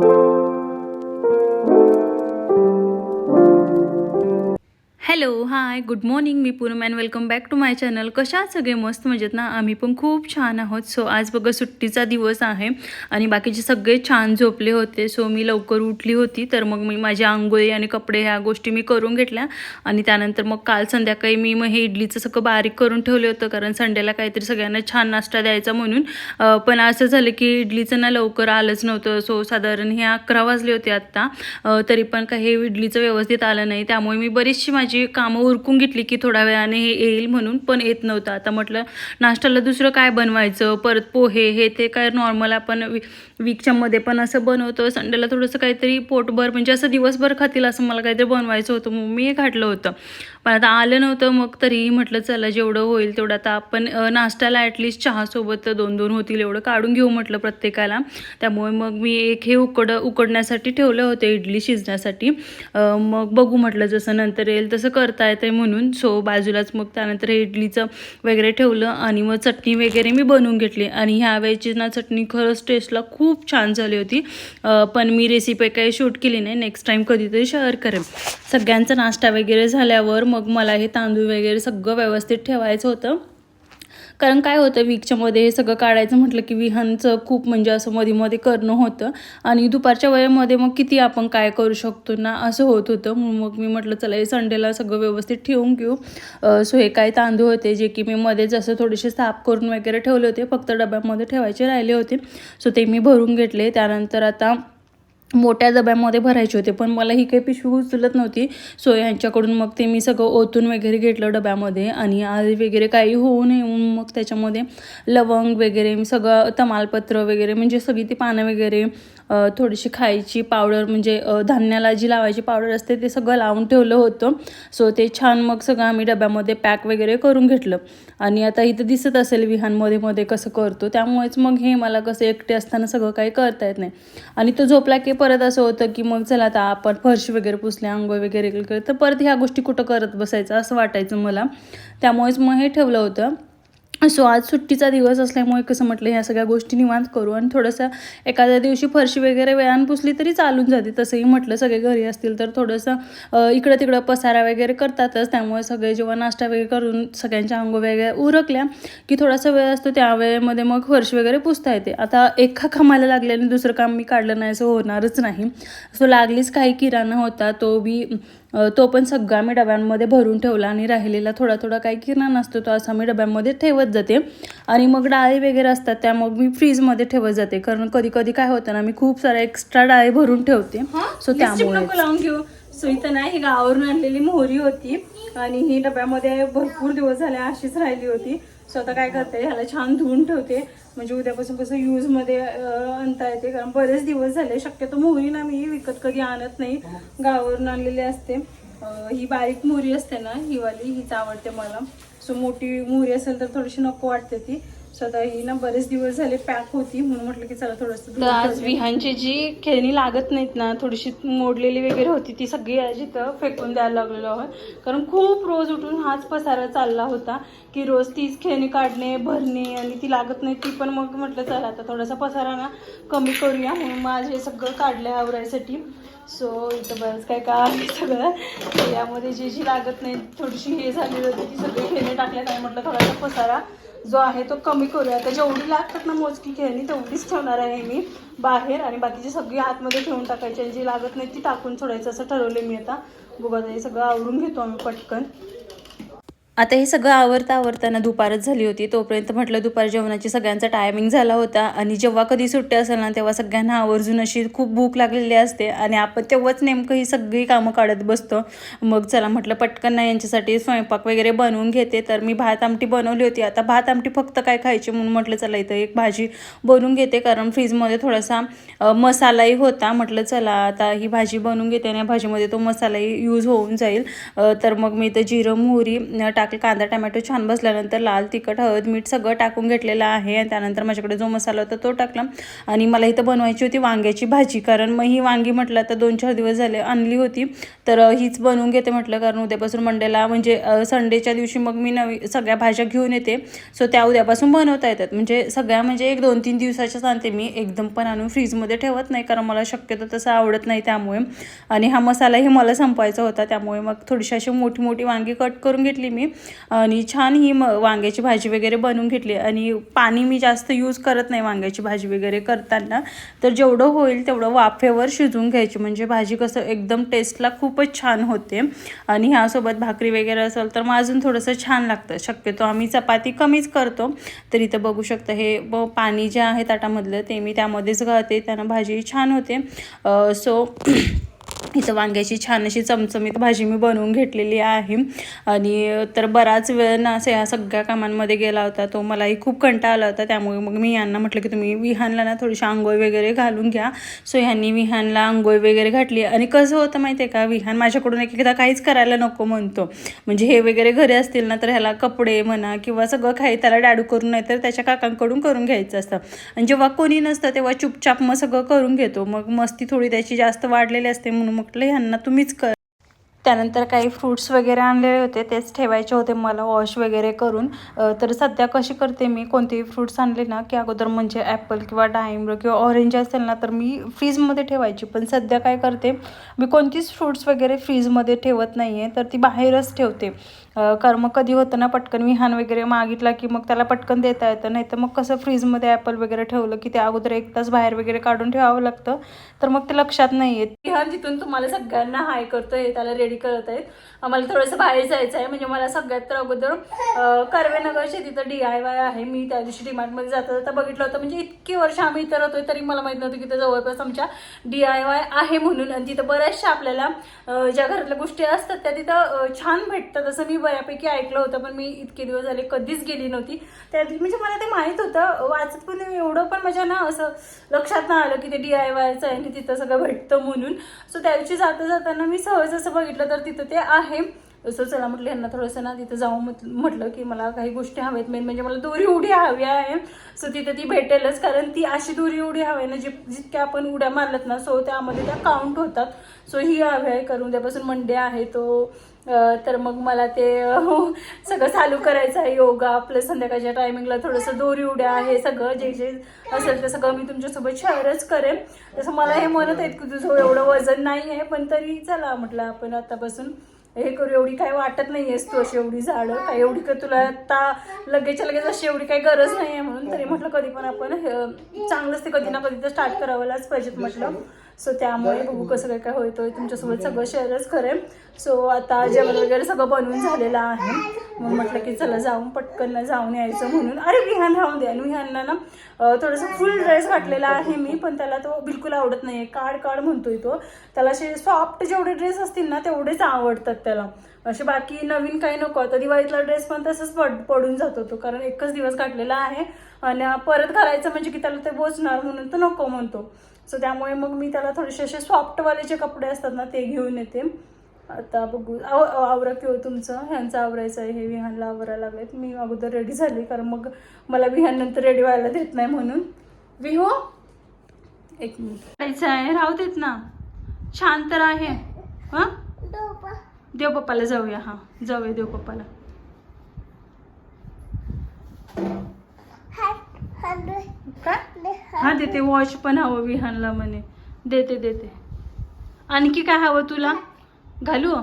thank you. Hello hi good morning me Poonam and welcome back to my channel कशा सगळे? मस्त मजेत ना? आम्ही पण खूप छान आहोत. सो आज बघा सुट्टीचा दिवस आहे आणि बाकीचे सगळे छान झोपले होते. सो मी लवकर उठली होती तर मग मी माझी आंघोळी आणि कपडे ह्या गोष्टी मी करून घेतल्या. आणि त्यानंतर मग काल संध्याकाळी मी मग हे इडलीचं सगळं बारीक करून ठेवलं होतं कारण संडेला काहीतरी सगळ्यांना छान नाश्ता द्यायचा म्हणून. पण असं झालं की इडलीचं ना लवकर आलंच नव्हतं. सो साधारण हे अकरा वाजले होते आत्ता. तरी पण काही इडलीचं व्यवस्थित आलं नाही. त्यामुळे मी बरीचशी माझी कामं उरकून घेतली की थोड्या वेळाने हे येईल म्हणून पण येत नव्हतं. आता म्हटलं नाश्त्याला दुसरं काय बनवायचं? परत पोहे हे ते काय नॉर्मल आपण वी वीकच्यामध्ये पण असं बनवतो. संडेला थोडंसं काहीतरी पोटभर म्हणजे असं दिवसभर खातील असं मला काहीतरी बनवायचं होतं मग मी हे घातलं होतं. पण आता आलं नव्हतं मग तरीही म्हटलं चला जेवढं होईल तेवढं आता आपण नाश्त्याला ॲटलिस्ट चहासोबत दोन दोन होतील एवढं काढून घेऊ म्हटलं प्रत्येकाला. त्यामुळे मग मी एक हे उकड उकडण्यासाठी ठेवलं होतं इडली शिजण्यासाठी. मग बघू म्हटलं जसं नंतर येईल तसं करता येतं म्हणून. सो बाजूलाच मग त्यानंतर हे इडलीचं वगैरे ठेवलं आणि मग चटणी वगैरे मी बनवून घेतली. आणि ह्या वेळची ना चटणी खरंच टेस्टला खूप छान झाली होती. पण मी रेसिपी काही शूट केली नाही. नेक्स्ट टाईम कधीतरी शेअर करेन. सगळ्यांचा नाश्ता वगैरे झाल्यावर मग मला हे तांदूळ वगैरे सगळं व्यवस्थित ठेवायचं होतं. कारण काय होतं वीकच्या मध्ये हे सगळं काढायचं म्हटलं की विहानचं खूप म्हणजे असं मध्ये मध्ये करणं होतं. आणि दुपारच्या वेळेमध्ये मग किती आपण काय करू शकतो ना असं होत होतं. मग मी म्हटलं चला हे संडेला सगळं व्यवस्थित ठेवून घेऊ. सो हे काय तांदूळ होते जे की मी मध्ये जसं थोडेसे साफ करून वगैरे ठेवले होते. फक्त डब्यामध्ये ठेवायचे राहिले होते. सो ते मी भरून घेतले. त्यानंतर आता मोठ्या डब्यामध्ये भरायचे होते पण मला ही काही पिशवी उचलत नव्हती. सो यांच्याकडून मग ते मी सगळं ओतून वगैरे घेतलं डब्यामध्ये आणि आळी वगैरे काही होऊ नये म्हणून मग त्याच्यामध्ये लवंग वगैरे सगळं तमालपत्र वगैरे म्हणजे सगळी ती पानं वगैरे थोडीशी खायची पावडर म्हणजे धान्याला जी लावायची पावडर असते ते सगळं लावून ठेवलं होतं. सो ते छान मग सगळं आम्ही डब्यामध्ये पॅक वगैरे करून घेतलं. आणि आता इथं दिसत असेल विहानमध्ये मध्ये कसं करतो. त्यामुळेच मग हे मला कसं एकटे असताना सगळं काही करता येत नाही. आणि तो झोपला की परत असं होतं की मग चला आता आपण फरशी वगैरे पुसले आंघोळ वगैरे तर परत ह्या गोष्टी कुठं करत बसायचं असं वाटायचं मला. त्यामुळेच मग हे ठेवलं होतं. सो आज सुट्टीचा दिवस असल्यामुळे कसं म्हटलं ह्या सगळ्या गोष्टी निवांत करू आणि थोडंसं एखाद्या दिवशी फरशी वगैरे वेळान पुसली तरी चालून जाते. तसंही म्हटलं सगळे घरी असतील तर थोडंसं इकडं तिकडं पसारा वगैरे करतातच. त्यामुळे सगळे जेव्हा नाश्ता वगैरे करून सगळ्यांच्या अंग वगैरे उरकल्या की थोडासा वेळ असतो त्या वेळेमध्ये मग फरशी वगैरे पुसता येते. आता एका कामाला लागल्याने दुसरं काम मी काढलं नाही असं होणारच नाही. सो लागलीच काही किराणा होता तो बी तो पण सगळा मी डब्यांमध्ये भरून ठेवला आणि राहिलेला थोडा थोडा काही किराणा असतो तो असा मी डब्यांमध्ये ठेवत जाते. आणि मग डाळी वगैरे असतात त्या मग मी फ्रीजमध्ये ठेवत जाते. कारण कधी कधी काय होतं ना मी खूप साऱ्या एक्स्ट्रा डाळी भरून ठेवते. सो त्यामुळे लावून घेऊ. सो इथं नाही ही गावावरून आणलेली मोहरी होती. आणि ही डब्यामध्ये भरपूर दिवस झाले अशीच राहिली होती. सो आता काय करते ह्याला छान धुवून ठेवते. म्हणजे उद्यापासून कसं यूजमध्ये आणता येते. कारण बरेच दिवस झाले शक्यतो मोहरी ना मी विकत कधी आणत नाही. गावावरून आणलेली असते. ही बारीक मोहरी असते ना ही वाली हीच आवडते मला. सो मोठी मोहरी असेल तर थोडीशी नको वाटते ती. सो आता ही ना बरेच दिवस झाले पॅक होती म्हणून म्हटलं की चला थोडंसं तर आज विहानची जी खेळणी लागत नाहीत ना थोडीशी मोडलेली वगैरे होती ती सगळी आज इथं फेकून द्यायला लागलेलो आहे कारण खूप रोज उठून हाच पसारा चालला होता की रोज तीच खेळणी काढणे भरणे आणि ती लागत नाही ती पण मग म्हटलं चला आता थोडासा पसारा ना कमी करूया. म्हणून माझे सगळं काढलं आवरायसाठी. सो इथं बरंच काय काय आहे सगळं. यामध्ये जी जी लागत नाही थोडीशी हे झालेली होती ती सगळी खेळणी टाकल्यात आणि म्हटलं थोडासा पसारा जो आहे तो कमी करूया. आता जेवढी लागतात ना मोजकी खेळणी तेवढीच ठेवणार आहे मी. बाहेर आणि बाकीची सगळी आतमध्ये ठेवून टाकायची. आणि जी लागत नाही ती टाकून सोडायचं असं ठरवलं मी आता. बघा आता सगळं आवरून घेतो आम्ही पटकन. आता हे सगळं आवरता आवरताना दुपारच झाली होती. तोपर्यंत म्हटलं दुपार जेवणाची सगळ्यांचा टायमिंग झाला होता. आणि जेव्हा कधी सुट्टी असेल ना तेव्हा सगळ्यांना आवर्जून अशी खूप भूक लागलेली असते. आणि आपण तेव्हाच नेमकं ही सगळी कामं काढत बसतो. मग चला म्हटलं पटकन ना यांच्यासाठी स्वयंपाक वगैरे बनवून घेते. तर मी भात आमटी बनवली होती. आता भात आमटी फक्त काय खायची म्हणून म्हटलं चला इथं एक भाजी बनवून घेते. कारण फ्रीजमध्ये थोडासा मसालाही होता. म्हटलं चला आता ही भाजी बनवून घेते आणि या भाजीमध्ये तो मसालाही यूज होऊन जाईल. तर मग मी इथं जिरं मोहरी टाक टाकले कांदा टमॅटो छान बसल्यानंतर लाल तिखट हळद मीठ सगळं टाकून घेतलेलं आहे. आणि त्यानंतर माझ्याकडे जो मसाला होता तो टाकला. आणि मला इथं बनवायची होती वांग्याची भाजी. कारण मग ही वांगी म्हटलं तर दोन चार दिवस झाले आणली होती. तर हीच बनवून घेते म्हटलं. कारण उद्यापासून मंडेला म्हणजे संडेच्या दिवशी मग मी नवी सगळ्या भाज्या घेऊन येते. सो त्या उद्यापासून बनवता येतात. म्हणजे सगळ्या म्हणजे एक दोन तीन दिवसाच्या सांगते मी. एकदम पण आणून फ्रीजमध्ये ठेवत नाही. कारण मला शक्यतो तसं आवडत नाही त्यामुळे. आणि हा मसालाही मला संपवायचा होता. त्यामुळे मग थोडीशी अशी मोठी मोठी वांगी कट करून घेतली मी. आणि छान ही म वांग्याची भाजी वगैरे बनवून घेतली. आणि पाणी मी जास्त यूज करत नाही वांग्याची भाजी वगैरे करताना. तर जेवढं होईल तेवढं वाफेवर शिजवून घ्यायची. म्हणजे भाजी कसं एकदम टेस्टला खूपच छान होते. आणि ह्यासोबत भाकरी वगैरे असेल तर मग अजून थोडंसं छान लागतं. शक्यतो आम्ही चपाती कमीच करतो. तर इथं बघू शकता हे ब पाणी जे आहे ताटामधलं ते मी त्यामध्येच घालते. त्यानं भाजी छान होते. सो इथं वांग्याची छान अशी चमचमीत भाजी मी बनवून घेतलेली आहे. आणि तर बराच वेळ ना असं या सगळ्या कामांमध्ये गेला होता. तो मलाही खूप कंटाळा आला होता. त्यामुळे मग मी यांना म्हटलं की तुम्ही विहानला ना थोडीशी आंघोळ वगैरे घालून घ्या. सो ह्यांनी विहानला आंघोळ वगैरे घातली. आणि कसं होतं माहिती आहे का? विहान माझ्याकडून एक एकदा काहीच करायला नको म्हणतो. म्हणजे हे वगैरे घरी असतील ना तर ह्याला कपडे म्हणा किंवा सगळं काही त्याला डॅडू करून नाही तर त्याच्या काकांकडून करून घ्यायचं असतं. आणि जेव्हा कोणी नसतं तेव्हा चुपचाप मग सगळं करून घेतो. मग मस्ती थोडी त्याची जास्त वाढलेली असते म्हणून मग म्हटलं ह्यांना तुम्हीच कर. त्यानंतर काही फ्रूट्स वगैरे आणलेले होते तेच ठेवायचे होते मला वॉश वगैरे करून. तर सध्या कशी करते मी कोणतेही फ्रूट्स आणले ना की अगोदर म्हणजे ॲपल किंवा डाळिंब किंवा ऑरेंज असेल ना तर मी फ्रीजमध्ये ठेवायची. पण सध्या काय करते मी कोणतीच फ्रूट्स वगैरे फ्रीजमध्ये ठेवत नाही आहे तर ती बाहेरच ठेवते. कारण मग कधी होतं ना पटकन विहान वगैरे मागितला की मग त्याला पटकन देता येतं नाही तर मग कसं फ्रीजमध्ये ॲपल वगैरे ठेवलं की ते अगोदर एक तास बाहेर वगैरे काढून ठेवावं लागतं. तर मग ते लक्षात नाही येत विहान तिथून तुम्हाला सगळ्यांना हाय करतोय त्याला रेडी करत आहेत. आम्हाला थोडंसं बाहेर जायचं आहे. म्हणजे मला सगळ्यात तर अगोदर कर्वेनगरचे कर्वेनगरच्या तिथं डी आय वाय आहे. मी त्या दिवशी डिमार्टमध्ये जाता जाता बघितलं होतं म्हणजे इतकी वर्ष आम्ही इथं राहतोय तरी मला माहीत नव्हतं की तिथं जवळपास आमच्या डी आय वाय आहे म्हणून. आणि तिथं बऱ्याचशा आपल्याला ज्या घरातल्या गोष्टी असतात त्या तिथं छान भेटतात. असं मी बऱ्यापैकी ऐकलं होतं पण मी इतके दिवस झाले कधीच गेली नव्हती. त्या म्हणजे मला ते माहीत होतं. वाचत पण एवढं पण माझ्या ना असं लक्षात नाही आलं की ते डी आय वायचं आहे आणि तिथं सगळं भेटतं म्हणून. सो त्या दिवशी जाता जाताना मी सहज असं बघितलं म्हटलं तर तिथं ते आहे. सो चला म्हटलं यांना थोडंसं ना तिथं जाऊन म्हटलं की मला काही गोष्टी हव्यात मेन म्हणजे मला दोरी उडी हवी आहे. सो तिथं ती भेटेलच कारण ती अशी दोरी उडी हवी आहे ना जी जितक्या आपण उड्या मारल्यात ना सो त्यामध्ये त्या काउंट होतात. सो ही हवी आहे करून त्यापासून मंडे आहे तो तर मग मला ते सगळं चालू करायचं आहे योगा प्लस संध्याकाळच्या टायमिंगला थोडंसं दोरी उड्या आहे सगळं जे जे असेल ते सगळं मी तुमच्यासोबत शेअरच करेन. तसं मला हे म्हणत आहेत की तुझं एवढं वजन नाही आहे पण तरी चला म्हटलं आपण आतापासून हे करू एवढी काय वाटत नाही आहेस तू अशी एवढी झाडं? काय एवढी का तुला आता लगेच लगेच अशी एवढी काही गरज नाही आहे म्हणून तरी म्हटलं कधी पण आपण चांगलंच ते कधी ना कधी तर स्टार्ट करावंलाच पाहिजेत म्हटलं. सो त्यामुळे बघू कसं काय काय होतोय. तुमच्यासोबत सगळं शेअरच करेन सो आता जेवण वगैरे सगळं बनवून झालेलं आहे. मग म्हटलं की चला जाऊन पटकन जाऊन यायचं म्हणून. अरे विहान राहून द्या विहानला ना अं, थोडंसं फुल ड्रेस घातलेला आहे मी पण त्याला तो बिलकुल आवडत नाही काढ काढ म्हणतोय तो. त्याला असे सॉफ्ट जेवढे ड्रेस असतील ना तेवढेच आवडतात त्याला. असे बाकी नवीन काही नको. आता दिवाळीतला ड्रेस पण तसंच पड पडून जातो तो. कारण एकच दिवस घातलेला आहे. आणि परत घालायचं म्हणजे की त्याला ते बोचणार म्हणून तो नको म्हणतो. सो त्यामुळे मग मी त्याला थोडेसे असे सॉफ्टवाले जे कपडे असतात ना ते घेऊन येते. आता बघू आव आवरा किंवा हो तुमचं? ह्यांचं आवरायचं आहे हे विहानला आवरायला लागलेत. मी अगोदर रेडी झाली कारण मग मला विहान नंतर रेडी व्हायला देत नाही म्हणून. विहो? एक मिनिट आहे? राहू देत ना. छान तर आहे. हां? देव पप्पाला जाऊया हां. जाऊया देव पप्पाला काय हा देते. वॉच पण हवं विहानला म्हणे. देते देते. आणखी काय हवं तुला? घालू?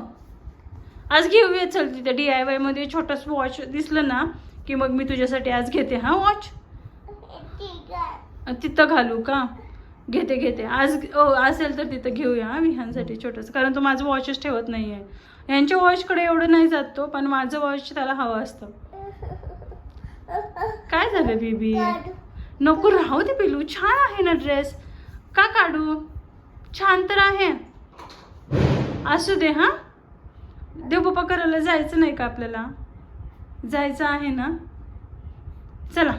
आज घेऊया चल तिथे डी आय वायमध्ये छोटस वॉच दिसलं ना की मग मी तुझ्यासाठी आज घेते. हा वॉच तिथं घालू का? घेते घेते. आज ओ असेल तर तिथं घेऊया हा विहानसाठी छोटंसं. कारण तो माझं वॉचच ठेवत नाही आहे यांच्या वॉचकडे एवढं नाही जात तो पण माझं वॉच त्याला हवं असतं. काय झालं बेबी? नको राहू दे पिलू. छान आहे ना ड्रेस का काढू? छान तर आहे. असू दे हा? देवबापा करायला जायचं नाही का आपल्याला? जायचं आहे ना? चला.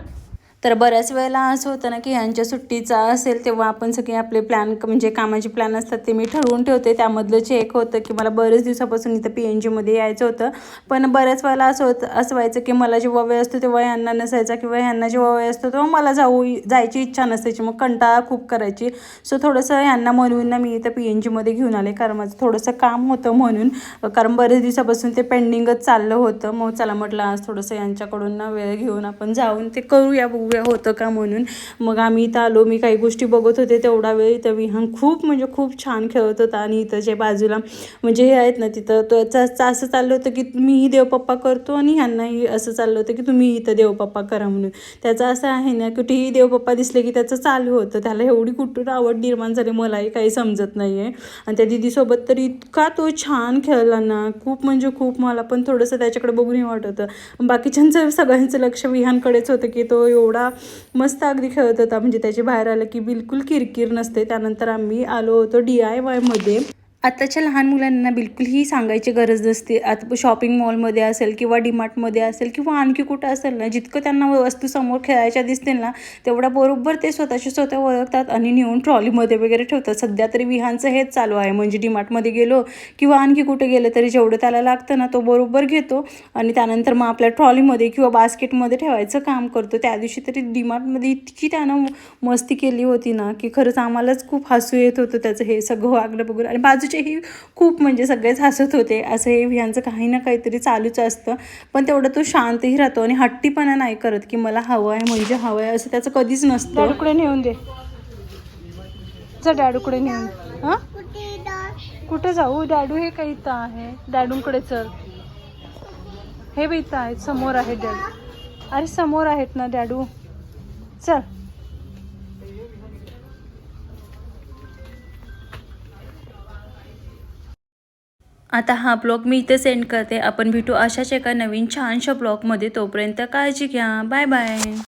तर बऱ्याच वेळेला असं होतं ना की ह्यांच्या सुट्टीचा असेल तेव्हा आपण सगळे आपले प्लॅन म्हणजे कामाचे प्लॅन असतात ते मी ठरवून ठेवते. त्यामधलं चेक होतं की मला बरेच दिवसापासून इथं पी एन जीमध्ये यायचं होतं. पण बऱ्याच वेळेला असं होतं असं व्हायचं की मला जेव्हा वेळ असतो तेव्हा ह्यांना नसायचा किंवा ह्यांना जेव्हा वेळ असतो तेव्हा मला जाऊ जायची इच्छा नसायची. मग कंटाळा खूप करायची. सो थोडंसं ह्यांना म्हणून ना मी इथं पी एन जीमध्ये घेऊन आले. कारण माझं थोडंसं काम होतं म्हणून. कारण बरेच दिवसापासून ते पेंडिंगच चाललं होतं. मग चला म्हटलं आज थोडंसं यांच्याकडून ना वेळ घेऊन आपण जाऊन ते करूया बघूया. होतं का म्हणून. मग आम्ही इथं आलो मी काही गोष्टी बघत होते तेवढा वेळ इथं विहान खूप म्हणजे खूप छान खेळत होता आणि इथं जे बाजूला म्हणजे हे आहेत ना तिथं तो असं चाललं होतं की मीही देवपप्पा करतो आणि ह्यांनाही असं चाललं होतं की तुम्ही इथं देवपप्पा करा म्हणून. त्याचं असं आहे ना कुठेही देवपप्पा दिसले की त्याचं चालू होतं. त्याला एवढी कुठून आवड निर्माण झाली मलाही काही समजत नाही आहे आणि त्या दिदीसोबत तर इतका तो छान खेळला ना खूप म्हणजे खूप मला पण थोडंसं त्याच्याकडे बघूनही वाटत होतं. बाकीच्यांचं सगळ्यांचं लक्ष विहानकडेच होतं की तो एवढा मस्त अगदी खेळत होता. म्हणजे त्याचे बाहेर आलं की बिलकुल किरकिर नसते. त्यानंतर आम्ही आलो होतो डी आय वायमध्ये आत्ताच्या लहान मुलांना बिलकुलही सांगायची गरज नसते. आता शॉपिंग मॉलमध्ये असेल किंवा डीमार्टमध्ये असेल किंवा आणखी कुठं असेल ना जितकं त्यांना वस्तू समोर खेळायच्या दिसतील ना तेवढ्या बरोबर ते स्वतःशी स्वतः ओळखतात आणि नेऊन ट्रॉलीमध्ये वगैरे ठेवतात. सध्या तरी विहानचं हेच चालू आहे. म्हणजे डीमार्टमध्ये गेलो किंवा आणखी कुठे गेलं तरी जेवढं त्याला लागतं ना तो बरोबर घेतो आणि त्यानंतर मग आपल्या ट्रॉलीमध्ये किंवा बास्केटमध्ये ठेवायचं काम करतो. त्या दिवशी तरी डिमार्टमध्ये इतकी त्यानं मस्ती केली होती ना की खरंच आम्हालाच खूप हसू येत होतं त्याचं हे सगळं वागलं बघून. आणि बाजूचेही खूप म्हणजे सगळेच हसत होते. असं हे ह्यांचं काही ना काहीतरी चालूच असतं. पण तेवढं तो शांतही राहतो आणि हट्टीपणा नाही करत की मला हवं आहे म्हणजे हवं आहे असं त्याचं कधीच नसतं. डॅडूकडे नेऊन दे. जा डॅडूकडे नेऊन. हां? कुठे जाऊ? डॅडू हे काही इथं आहे. डॅडूंकडे चल. हे बी इथं आहेत. समोर आहे डॅडू अरे समोर आहेत ना डॅडू चल. आता हा ब्लॉग मी इथे सेंड करते. आपण भेटू अशाच एका नवीन छानशा ब्लॉगमध्ये. तोपर्यंत काळजी घ्या. Bye bye